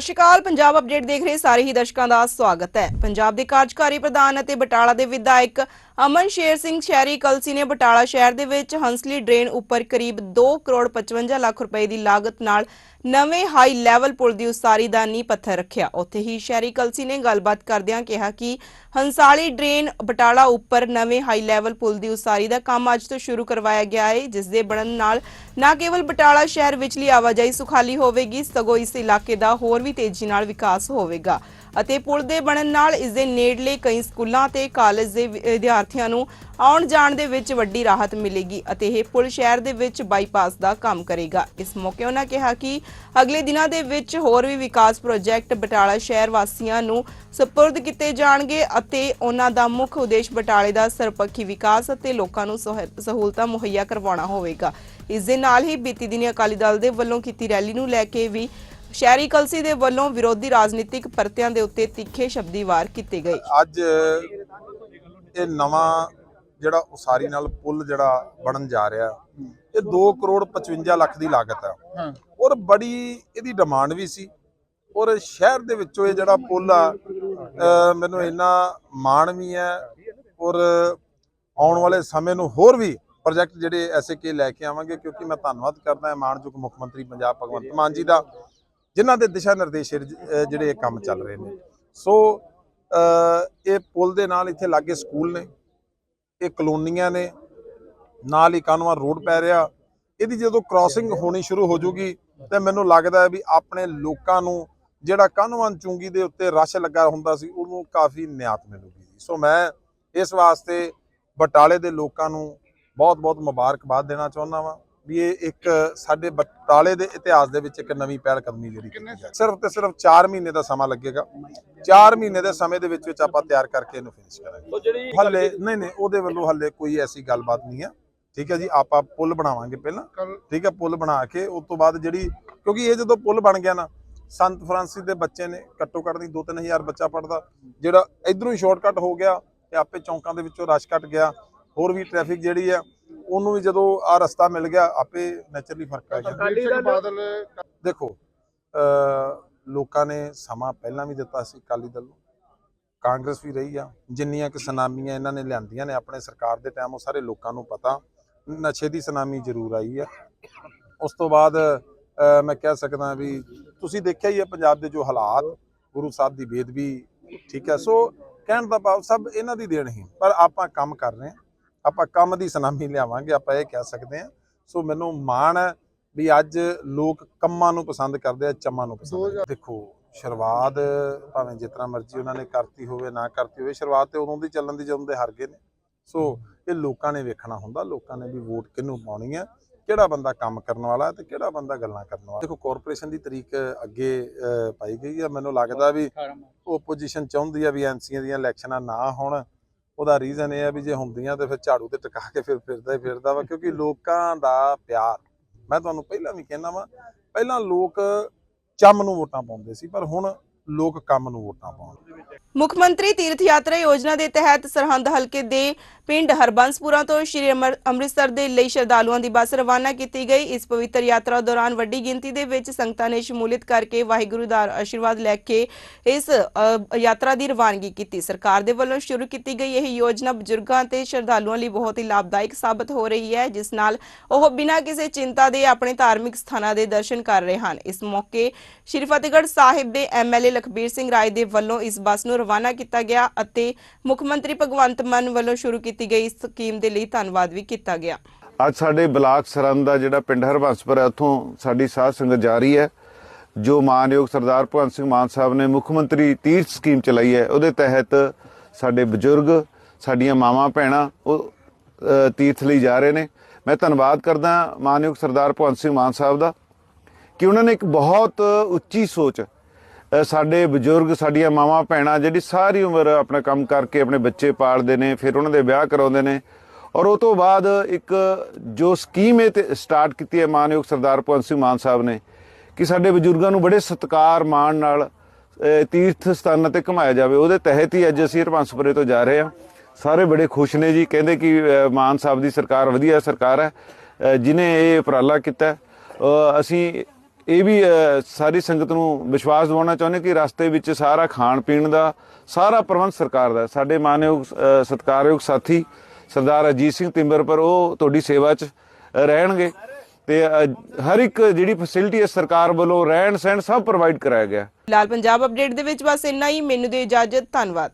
ਸਤਿ ਸ਼੍ਰੀ ਅਕਾਲ। ਪੰਜਾਬ ਅਪਡੇਟ ਦੇਖ ਰਹੇ ਸਾਰੇ ਹੀ ਦਰਸ਼ਕਾਂ ਦਾ ਸਵਾਗਤ ਹੈ। ਪੰਜਾਬ ਦੇ ਕਾਰਜਕਾਰੀ ਪ੍ਰਧਾਨ ਅਤੇ ਬਟਾਲਾ ਦੇ ਵਿਧਾਇਕ ਅਮਨ ਸ਼ੇਰ ਸਿੰਘ ਸ਼ਹਿਰੀ ਕਲਸੀ ਨੇ ਬਟਾਲਾ ਸ਼ਹਿਰ ਦੇ ਵਿੱਚ ਹੰਸਲੀ ਡਰੇਨ ਉੱਪਰ ਕਰੀਬ 2 ਕਰੋੜ 55 ਲੱਖ ਰੁਪਏ ਦੀ ਲਾਗਤ ਨਾਲ ਨਵੇਂ ਹਾਈ ਲੈਵਲ ਪੁਲ ਦੀ ਉਸਾਰੀ ਦਾ ਨੀਂਹ ਪੱਥਰ ਰੱਖਿਆ। ਉੱਥੇ ਹੀ ਸ਼ਹਿਰੀ ਕਲਸੀ ਨੇ ਗੱਲਬਾਤ ਕਰਦਿਆਂ ਕਿਹਾ ਕਿ ਹੰਸਾਲੀ ਡਰੇਨ ਬਟਾਲਾ ਉੱਪਰ ਨਵੇਂ ਹਾਈ ਲੈਵਲ ਪੁਲ ਦੀ ਉਸਾਰੀ ਦਾ ਕੰਮ ਅੱਜ ਤੋਂ ਸ਼ੁਰੂ ਕਰਵਾਇਆ ਗਿਆ ਹੈ ਜਿਸ ਦੇ ਬਣਨ ਨਾਲ ਨਾ ਕੇਵਲ ਬਟਾਲਾ ਸ਼ਹਿਰ ਵਿਚਲੀ ਆਵਾਜਾਈ ਸੁਖਾਲੀ ਹੋਵੇਗੀ, ਸਗੋਂ ਇਸ ਇਲਾਕੇ ਦਾ ਹੋਰ ਵੀ ਤੇਜ਼ੀ ਨਾਲ ਵਿਕਾਸ ਹੋਵੇਗਾ ਅਤੇ ਪੁਲ ਦੇ ਬਣਨ ਨਾਲ ਇਸ ਦੇ ਨੇੜਲੇ ਕਈ ਸਕੂਲਾਂ ਤੇ ਕਾਲਜ ਦੇ ਵਿਦਿਆਰਥੀਆਂ ਨੂੰ ਆਉਣ ਜਾਣ ਦੇ ਵਿੱਚ ਵੱਡੀ ਰਾਹਤ ਮਿਲੇਗੀ ਅਤੇ ਇਹ ਪੁਲ ਸ਼ਹਿਰ ਦੇ ਵਿੱਚ ਬਾਈਪਾਸ ਦਾ ਕੰਮ ਕਰੇਗਾ। ਇਸ ਮੌਕੇ ਉਹਨਾਂ ਕਿਹਾ ਕਿ ਅਗਲੇ ਦਿਨਾਂ ਦੇ ਵਿੱਚ ਹੋਰ ਵੀ ਵਿਕਾਸ ਪ੍ਰੋਜੈਕਟ ਬਟਾਲਾ ਸ਼ਹਿਰ ਵਾਸੀਆਂ ਨੂੰ ਸਪੁਰਦ ਕੀਤੇ ਜਾਣਗੇ ਅਤੇ ਉਹਨਾਂ ਦਾ ਮੁੱਖ ਉਦੇਸ਼ ਬਟਾਲੇ ਦਾ ਸਰਪੱਖੀ ਵਿਕਾਸ ਅਤੇ ਲੋਕਾਂ ਨੂੰ ਸਹੁ- ਸਹੂਲਤਾਂ ਮੁਹੱਈਆ ਕਰਵਾਉਣਾ ਹੋਵੇਗਾ। ਇਸ ਦੇ ਨਾਲ ਹੀ ਬੀਤੀ ਦਿਨੀ ਅਕਾਲੀ ਦਲ ਦੇ ਵੱਲੋਂ ਕੀਤੀ ਰੈਲੀ ਨੂੰ ਲੈ ਕੇ ਵੀ ਸ਼ਹਿਰੀ ਕਲਸੀ ਦੇ ਵੱਲੋਂ ਵਿਰੋਧੀ ਰਾਜਨੀਤਿਕ ਪਰਤਿਆਂ ਦੇ ਉੱਤੇ ਤਿੱਖੇ ਸ਼ਬਦੀ ਵਾਰ ਕੀਤੇ ਗਏ। ਅੱਜ ਇਹ ਨਵਾਂ ਜਿਹੜਾ ਉਸਾਰੀ ਨਾਲ ਪੁਲ ਜਿਹੜਾ ਬਣਨ ਜਾ ਰਿਹਾ ਇਹ 2 ਕਰੋੜ 55 ਲੱਖ ਦੀ ਲਾਗਤ ਹੈ ਹਾਂ। ਔਰ ਬੜੀ ਇਹਦੀ ਡਿਮਾਂਡ ਵੀ ਸੀ। ਔਰ ਸ਼ਹਿਰ ਦੇ ਵਿੱਚੋਂ ਇਹ ਜਿਹੜਾ ਪੁਲ ਆ ਮੈਨੂੰ ਇੰਨਾ ਮਾਣ ਵੀ ਹੈ ਔਰ ਆਉਣ ਵਾਲੇ ਸਮੇਂ ਨੂੰ ਹੋਰ ਵੀ ਪ੍ਰੋਜੈਕਟ ਜਿਹੜੇ ਐਸੇ ਕੇ ਲੈ ਕੇ ਆਵਾਂਗੇ ਕਿਉਂਕਿ ਮੈਂ ਧੰਨਵਾਦ ਕਰਦਾ ਹਾਂ ਮਾਣਯੋਗ ਮੁੱਖ ਮੰਤਰੀ ਪੰਜਾਬ ਭਗਵੰਤ ਮਾਨ ਜੀ ਦਾ। ਜਿਨ੍ਹਾਂ ਦੇ ਦਿਸ਼ਾ ਨਿਰਦੇਸ਼ ਜਿਹੜੇ ਇਹ ਕੰਮ ਚੱਲ ਰਹੇ ਨੇ। ਸੋ ਇਹ ਪੁਲ ਦੇ ਨਾਲ ਇੱਥੇ ਲਾਗੇ ਸਕੂਲ ਨੇ, ਇਹ ਕਲੋਨੀਆਂ ਨੇ, ਨਾਲ ਹੀ ਕਾਨਵਾ ਰੋਡ ਪੈ ਰਿਹਾ। ਇਹਦੀ ਜਦੋਂ ਕ੍ਰਾਸਿੰਗ ਹੋਣੀ ਸ਼ੁਰੂ ਹੋ ਜੂਗੀ, ਤੇ ਮੈਨੂੰ ਲੱਗਦਾ ਹੈ ਵੀ ਆਪਣੇ ਲੋਕਾਂ ਨੂੰ ਜਿਹੜਾ ਕਾਨਵਾਂ ਚੁੰਗੀ ਦੇ ਉੱਤੇ ਰਸ਼ ਲੱਗਾ ਹੁੰਦਾ ਸੀ, ਉਹਨੂੰ ਕਾਫੀ ਨਿਆਤ ਮਿਲੂਗੀ ਸੋ ਮੈਂ ਇਸ ਵਾਸਤੇ ਬਟਾਲੇ ਦੇ ਲੋਕਾਂ ਨੂੰ ਬਹੁਤ-ਬਹੁਤ ਮੁਬਾਰਕਬਾਦ ਦੇਣਾ ਚਾਹੁੰਦਾ ਵਾਂ। ਵੀ ਇਹ ਇੱਕ ਸਾਡੇ ਬਟਾਲੇ ਦੇ ਇਤਿਹਾਸ ਦੇ ਵਿੱਚ ਇੱਕ ਨਵੀਂ ਪਹਿਲ ਕਦਮੀ ਜਿਹੜੀ ਸਿਰਫ ਤੇ ਸਿਰਫ 4 ਮਹੀਨੇ ਦਾ ਸਮਾਂ ਲੱਗੇਗਾ। 4 ਮਹੀਨੇ ਦੇ ਸਮੇਂ ਦੇ ਵਿੱਚ ਵਿੱਚ ਆਪਾਂ ਤਿਆਰ ਕਰਕੇ ਇਹਨੂੰ ਫਿਨਿਸ਼ ਕਰਾਂਗੇ। ਉਹ ਜਿਹੜੀ ਹੱਲੇ ਨਹੀਂ ਨਹੀਂ ਉਹਦੇ ਵੱਲੋਂ ਹੱਲੇ ਕੋਈ ਐਸੀ ਗੱਲਬਾਤ ਨਹੀਂ ਹੈ ਠੀਕ ਹੈ ਜੀ ਆਪਾਂ ਪੁਲ ਬਣਾਵਾਂਗੇ ਪਹਿਲਾਂ। ਠੀਕ ਹੈ ਪੁਲ ਬਣਾ ਕੇ ਉਸ ਤੋਂ ਬਾਅਦ ਜਿਹੜੀ ਕਿਉਂਕਿ ਇਹ ਜਦੋਂ ਪੁਲ ਬਣ ਗਿਆ ਨਾ ਸੰਤ ਫਰਾਂਸਿਸ ਦੇ ਬੱਚੇ ਨੇ ਘੱਟੋ ਘੱਟ ਦੀ 2-3000 ਬੱਚਾ ਪੜਦਾ ਜਿਹੜਾ ਇਧਰੋਂ ਹੀ ਸ਼ਾਰਟਕਟ ਹੋ ਗਿਆ ਤੇ ਆਪੇ ਚੌਂਕਾਂ ਦੇ ਵਿੱਚੋਂ ਰਸ਼ ਘਟ ਗਿਆ। ਹੋਰ ਵੀ ਟ੍ਰੈਫਿਕ ਜਿਹੜੀ ਹੈ ਉਹਨੂੰ ਵੀ ਜਦੋਂ ਆ ਰਸਤਾ ਮਿਲ ਗਿਆ ਆਪੇ ਨੇਚਰਲੀ ਫ਼ਰਕ ਪੈ ਗਿਆ ਦੇਖੋ ਅ ਲੋਕਾਂ ਨੇ ਸਮਾਂ ਪਹਿਲਾਂ ਵੀ ਦਿੱਤਾ ਸੀ ਅਕਾਲੀ ਦਲ ਨੂੰ। ਕਾਂਗਰਸ ਵੀ ਰਹੀ ਆ। ਜਿੰਨੀਆਂ ਕਿ ਸੁਨਾਮੀਆਂ ਇਹਨਾਂ ਨੇ ਲਿਆਂਦੀਆਂ ਨੇ ਆਪਣੇ ਸਰਕਾਰ ਦੇ ਟਾਈਮ ਉਹ ਸਾਰੇ ਲੋਕਾਂ ਨੂੰ ਪਤਾ। ਨਸ਼ੇ ਦੀ ਸੁਨਾਮੀ ਜ਼ਰੂਰ ਆਈ ਆ। ਉਸ ਤੋਂ ਬਾਅਦ ਮੈਂ ਕਹਿ ਸਕਦਾ ਵੀ ਤੁਸੀਂ ਦੇਖਿਆ ਹੀ ਹੈ ਪੰਜਾਬ ਦੇ ਜੋ ਹਾਲਾਤ ਗੁਰੂ ਸਾਹਿਬ ਦੀ ਬੇਦਬੀ ਠੀਕ ਹੈ ਸੋ ਕਹਿਣ ਦਾ ਭਾਵ ਸਭ ਇਹਨਾਂ ਦੀ ਦੇਣ ਹੀ। ਪਰ ਆਪਾਂ ਕੰਮ ਕਰ ਰਹੇ ਹਾਂ। ਆਪਾਂ ਕੰਮ ਦੀ ਸੁਨਾਮੀ ਲਿਆਵਾਂਗੇ ਆਪਾਂ ਇਹ ਕਹਿ ਸਕਦੇ ਹਾਂ। ਸੋ ਮੈਨੂੰ ਮਾਣ ਹੈ ਵੀ ਅੱਜ ਲੋਕ ਕੰਮਾਂ ਨੂੰ ਪਸੰਦ ਕਰਦੇ ਆ ਚੰਮਾਂ ਨੂੰ ਪਸੰਦ ਆ। ਦੇਖੋ ਸ਼ੁਰੂਆਤ ਭਾਵੇਂ ਤਰ੍ਹਾਂ ਮਰਜ਼ੀ ਉਹਨਾਂ ਨੇ ਕਰਤੀ ਹੋਵੇ ਨਾ ਕਰਤੀ ਹੋਵੇ ਸ਼ੁਰੂਆਤ ਤੇ ਉਦੋਂ ਦੀ ਚੱਲਣ ਦੀ ਜਦੋਂ ਦੇ ਹਾਰ ਗਏ ਨੇ। ਸੋ ਇਹ ਲੋਕਾਂ ਨੇ ਵੇਖਣਾ ਹੁੰਦਾ ਲੋਕਾਂ ਨੇ ਵੀ ਵੋਟ ਕਿਹਨੂੰ ਪਾਉਣੀ ਹੈ ਕਿਹੜਾ ਬੰਦਾ ਕੰਮ ਕਰਨ ਵਾਲਾ ਤੇ ਕਿਹੜਾ ਬੰਦਾ ਗੱਲਾਂ ਕਰਨ ਵਾਲਾ। ਦੇਖੋ ਕਾਰਪੋਰੇਸ਼ਨ ਦੀ ਤਰੀਕ ਅੱਗੇ ਪਾਈ ਗਈ ਹੈ ਮੈਨੂੰ ਲੱਗਦਾ ਵੀ ਓਪੋਜੀਸ਼ਨ ਚਾਹੁੰਦੀ ਆ ਵੀ ਐਨਸੀਆਂ ਦੀਆਂ ਇਲੈਕਸ਼ਨਾਂ ਨਾ ਹੋਣ। ਉਹਦਾ ਰੀਜ਼ਨ ਇਹ ਹੈ ਵੀ ਜੇ ਹੁੰਦੀਆਂ ਤੇ ਫਿਰ ਝਾੜੂ ਤੇ ਟਿਕਾ ਕੇ ਫਿਰ ਫਿਰਦਾ ਹੀ ਫਿਰਦਾ ਵਾ, ਕਿਉਂਕਿ ਲੋਕਾਂ ਦਾ ਪਿਆਰ। ਮੈਂ ਤੁਹਾਨੂੰ ਪਹਿਲਾਂ ਵੀ ਕਹਿਣਾ ਵਾ, ਪਹਿਲਾਂ ਲੋਕ ਚੰਮ ਨੂੰ ਵੋਟਾਂ ਪਾਉਂਦੇ ਸੀ, ਪਰ ਹੁਣ ਲੋਕ ਕੰਮ ਨੂੰ ਵੋਟਾਂ ਪਾਉਣ। ਮੁੱਖ ਮੰਤਰੀ ਤੀਰਥ ਯਾਤਰਾ ਯੋਜਨਾ ਦੇ ਤਹਿਤ ਸਰਹੰਦ ਹਲਕੇ ਦੇ ਪਿੰਡ ਹਰਬੰਸਪੁਰਾ ਤੋਂ ਸ਼੍ਰੀ ਅੰਮ੍ਰਿਤਸਰ ਦੇ ਲਈ ਸ਼ਰਧਾਲੂਆਂ ਦੀ ਬੱਸ ਰਵਾਨਾ ਕੀਤੀ ਗਈ। ਇਸ ਪਵਿੱਤਰ ਯਾਤਰਾ ਦੌਰਾਨ ਵੱਡੀ ਗਿਣਤੀ ਦੇ ਵਿੱਚ ਸੰਗਤਾਂ ਨੇ ਸ਼ਮੂਲੀਅਤ ਕਰਕੇ ਵਾਹਿਗੁਰੂ ਦਾ ਆਸ਼ੀਰਵਾਦ ਲੈ ਕੇ ਇਸ ਯਾਤਰਾ ਦੀ ਰਵਾਨਗੀ ਕੀਤੀ। ਸਰਕਾਰ ਦੇ ਵੱਲੋਂ ਸ਼ੁਰੂ ਕੀਤੀ ਗਈ ਇਹ ਯੋਜਨਾ ਬਜ਼ੁਰਗਾਂ ਤੇ ਸ਼ਰਧਾਲੂਆਂ ਲਈ ਬਹੁਤ ਹੀ ਲਾਭਦਾਇਕ ਸਾਬਤ ਹੋ ਰਹੀ ਹੈ, ਜਿਸ ਨਾਲ ਉਹ ਬਿਨਾਂ ਕਿਸੇ ਚਿੰਤਾ ਦੇ ਆਪਣੇ ਧਾਰਮਿਕ ਸਥਾਨਾਂ ਦੇ ਦਰਸ਼ਨ ਕਰ ਰਹੇ ਹਨ। ਇਸ ਮੌਕੇ ਸ਼੍ਰੀ ਫਤਿਹਗੜ੍ਹ ਸਾਹਿਬ ਦੇ ਐਮਐਲਏ ਲਖਬੀਰ ਸਿੰਘ ਰਾਏ ਦੇ ਵੱਲੋਂ ਇਸ ਬੱਸ ਨੂੰ ਰਵਾਨਾ ਕੀਤਾ ਗਿਆ ਅਤੇ ਮੁੱਖ ਮੰਤਰੀ ਭਗਵੰਤ ਮਾਨ ਵੱਲੋਂ ਸ਼ੁਰੂ ਕੀਤੀ ਗਈ ਇਸ ਸਕੀਮ ਦੇ ਲਈ ਧੰਨਵਾਦ ਵੀ ਕੀਤਾ ਗਿਆ। ਅੱਜ ਸਾਡੇ ਬਲਾਕ ਸਰੰਦ ਦਾ ਜਿਹੜਾ ਪਿੰਡ ਹਰਬੰਸਪੁਰ ਹੈ, ਉੱਥੋਂ ਸਾਡੀ ਸਾਧ ਸੰਗਤ ਜਾ ਰਹੀ ਹੈ, ਜੋ ਮਾਨਯੋਗ ਸਰਦਾਰ ਭਗਵੰਤ ਸਿੰਘ ਮਾਨ ਸਾਹਿਬ ਨੇ ਮੁੱਖ ਮੰਤਰੀ ਤੀਰਥ ਸਕੀਮ ਚਲਾਈ ਹੈ, ਉਹਦੇ ਤਹਿਤ ਸਾਡੇ ਬਜ਼ੁਰਗ, ਸਾਡੀਆਂ ਮਾਵਾਂ ਭੈਣਾਂ ਉਹ ਤੀਰਥ ਲਈ ਜਾ ਰਹੇ ਨੇ। ਮੈਂ ਧੰਨਵਾਦ ਕਰਦਾ ਮਾਨਯੋਗ ਸਰਦਾਰ ਭਗਵੰਤ ਸਿੰਘ ਮਾਨ ਸਾਹਿਬ ਦਾ ਕਿ ਉਹਨਾਂ ਨੇ ਇੱਕ ਬਹੁਤ ਉੱਚੀ ਸੋਚ ਸਾਡੇ ਬਜ਼ੁਰਗ ਸਾਡੀਆਂ ਮਾਵਾਂ ਭੈਣਾਂ ਜਿਹੜੀ ਸਾਰੀ ਉਮਰ ਆਪਣਾ ਕੰਮ ਕਰਕੇ ਆਪਣੇ ਬੱਚੇ ਪਾਲਦੇ ਨੇ ਫਿਰ ਉਹਨਾਂ ਦੇ ਵਿਆਹ ਕਰਾਉਂਦੇ ਨੇ। ਔਰ ਉਹ ਤੋਂ ਬਾਅਦ ਇੱਕ ਜੋ ਸਕੀਮ ਇਹ ਤੇ ਸਟਾਰਟ ਕੀਤੀ ਹੈ ਮਾਨਯੋਗ ਸਰਦਾਰ ਭਗਵੰਤ ਸਿੰਘ ਮਾਨ ਸਾਹਿਬ ਨੇ ਕਿ ਸਾਡੇ ਬਜ਼ੁਰਗਾਂ ਨੂੰ ਬੜੇ ਸਤਿਕਾਰ ਮਾਣ ਨਾਲ ਤੀਰਥ ਸਥਾਨਾਂ ਤੇ ਘੁਮਾਇਆ ਜਾਵੇ। ਉਹਦੇ ਤਹਿਤ ਹੀ ਅੱਜ ਅਸੀਂ ਹਰਬੰਸਪੁਰੇ ਤੋਂ ਜਾ ਰਹੇ ਹਾਂ। ਸਾਰੇ ਬੜੇ ਖੁਸ਼ ਨੇ ਜੀ। ਕਹਿੰਦੇ ਕਿ ਮਾਨ ਸਾਹਿਬ ਦੀ ਸਰਕਾਰ ਵਧੀਆ ਸਰਕਾਰ ਹੈ। ਅ, ਜਿਨੇ ਇਹ ਉਪਰਾਲਾ ਕੀਤਾ ਅਸੀਂ ਇਹ ਵੀ ਸਾਰੀ ਸੰਗਤ ਨੂੰ ਵਿਸ਼ਵਾਸ ਦਿਵਾਉਣਾ ਚਾਹੁੰਦੇ ਕਿ ਰਸਤੇ ਵਿੱਚ ਸਾਰਾ ਖਾਣ ਪੀਣ ਦਾ ਸਾਰਾ ਪ੍ਰਬੰਧ ਸਰਕਾਰ ਦਾ ਸਾਡੇ ਮਾਨਯੋਗ ਅ, ਸਤਿਕਾਰਯੋਗ ਸਾਥੀ ਸਰਦਾਰ ਅਜੀਤ ਸਿੰਘ ਤਿੰਬਰ ਪਰ ਉਹ ਤੁਹਾਡੀ ਸੇਵਾ 'ਚ ਰਹਿਣਗੇ ਤੇ ਹਰ ਇੱਕ ਜਿਹੜੀ ਫੈਸਿਲਿਟੀ ਹੈ ਸਰਕਾਰ ਵੱਲੋਂ ਰਹਿਣ ਸਹਿਣ ਸਭ ਪ੍ਰੋਵਾਈਡ ਕਰਾਇਆ ਗਿਆ। ਲਾਲ ਪੰਜਾਬ ਅਪਡੇਟ ਦੇ ਵਿੱਚ ਬਸ ਇੰਨਾ ਹੀ। ਮੈਨੂੰ ਦੇ ਇਜਾਜ਼ਤ। ਧੰਨਵਾਦ।